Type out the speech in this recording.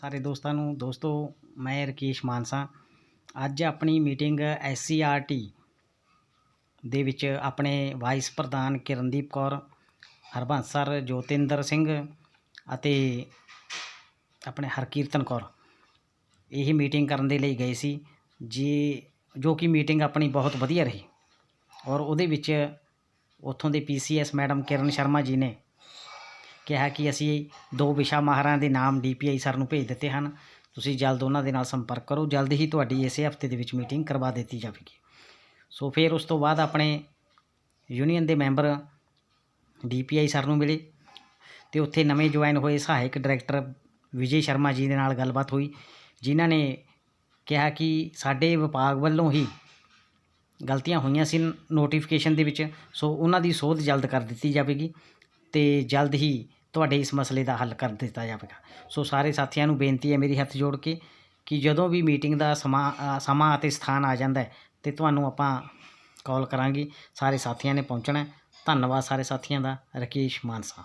ਸਾਰੇ ਦੋਸਤਾਂ ਨੂੰ, ਦੋਸਤੋ, ਮੈਂ ਰਕੇਸ਼ ਮਾਨਸਾ। ਅੱਜ ਆਪਣੀ ਮੀਟਿੰਗ ਐਸਸੀਆਰਟੀ ਦੇ ਵਿੱਚ ਆਪਣੇ ਵਾਈਸ ਪ੍ਰਧਾਨ ਕਿਰਨਦੀਪ ਕੌਰ, ਹਰਬੰਸ ਸਰ ਜੋਤਿੰਦਰ ਸਿੰਘ ਅਤੇ ਆਪਣੇ ਹਰਕੀਰਤਨ ਕੌਰ। ਇਹ ਮੀਟਿੰਗ ਕਰਨ ਦੇ ਲਈ ਗਏ ਸੀ, ਜੀ, ਜੋ ਕਿ ਮੀਟਿੰਗ ਆਪਣੀ ਬਹੁਤ ਵਧੀਆ ਰਹੀ। ਔਰ ਉਹਦੇ ਵਿੱਚ ਉੱਥੋਂ ਦੇ ਪੀਸੀਐਸ ਮੈਡਮ ਕਿਰਨ ਸ਼ਰਮਾ ਜੀ ਨੇ ਕਿਹਾ ਕਿ ਅਸੀਂ ਦੋ ਵਿਸ਼ਾ ਮਾਹਰਾਂ ਦੇ ਨਾਮ ਡੀਪੀਆਈ ਸਰ ਨੂੰ ਭੇਜ ਦਿੱਤੇ ਹਨ। ਤੁਸੀਂ ਜਲਦ ਉਹਨਾਂ ਦੇ ਨਾਲ ਸੰਪਰਕ ਕਰੋ। ਜਲਦ ਹੀ ਤੁਹਾਡੀ ਇਸੇ ਹਫ਼ਤੇ ਦੇ ਵਿੱਚ ਮੀਟਿੰਗ ਕਰਵਾ ਦਿੱਤੀ ਜਾਵੇਗੀ। ਸੋ ਫਿਰ ਉਸ ਤੋਂ ਬਾਅਦ ਆਪਣੇ ਯੂਨੀਅਨ ਦੇ ਮੈਂਬਰ ਡੀਪੀਆਈ ਸਰ ਨੂੰ ਮਿਲੇ ਤੇ ਉੱਥੇ ਨਵੇਂ ਜੁਆਇਨ ਹੋਏ ਸਹਾਇਕ ਡਾਇਰੈਕਟਰ ਵਿਜੇ ਸ਼ਰਮਾ ਜੀ ਦੇ ਨਾਲ ਗੱਲਬਾਤ ਹੋਈ, ਜਿਨ੍ਹਾਂ ਨੇ ਕਿਹਾ ਕਿ ਸਾਡੇ ਵਿਭਾਗ ਵੱਲੋਂ ਹੀ ਗਲਤੀਆਂ ਹੋਈਆਂ ਸੀ ਨੋਟੀਫਿਕੇਸ਼ਨ ਦੇ ਵਿੱਚ, ਸੋ ਉਹਨਾਂ ਦੀ ਸੋਧ ਜਲਦ ਕਰ ਦਿੱਤੀ ਜਾਵੇਗੀ ਤੇ ਜਲਦ ਹੀ ਤੁਹਾਡੇ ਇਸ ਮਸਲੇ ਦਾ ਹੱਲ ਕਰ ਦਿੱਤਾ ਜਾਵੇਗਾ। ਸੋ ਸਾਰੇ ਸਾਥੀਆਂ ਨੂੰ ਬੇਨਤੀ ਹੈ ਮੇਰੀ ਹੱਥ ਜੋੜ ਕੇ ਕਿ ਜਦੋਂ ਵੀ ਮੀਟਿੰਗ ਦਾ ਸਮਾਂ ਸਮਾਂ ਅਤੇ ਸਥਾਨ ਆ ਜਾਂਦਾ ਹੈ ਤੇ ਤੁਹਾਨੂੰ ਆਪਾਂ ਕਾਲ ਕਰਾਂਗੇ। ਸਾਰੇ ਸਾਥੀਆਂ ਨੇ ਪਹੁੰਚਣਾ ਧੰਨਵਾਦ ਸਾਰੇ ਸਾਥੀਆਂ ਦਾ। ਰਕੇਸ਼ ਮਾਨਸਾ।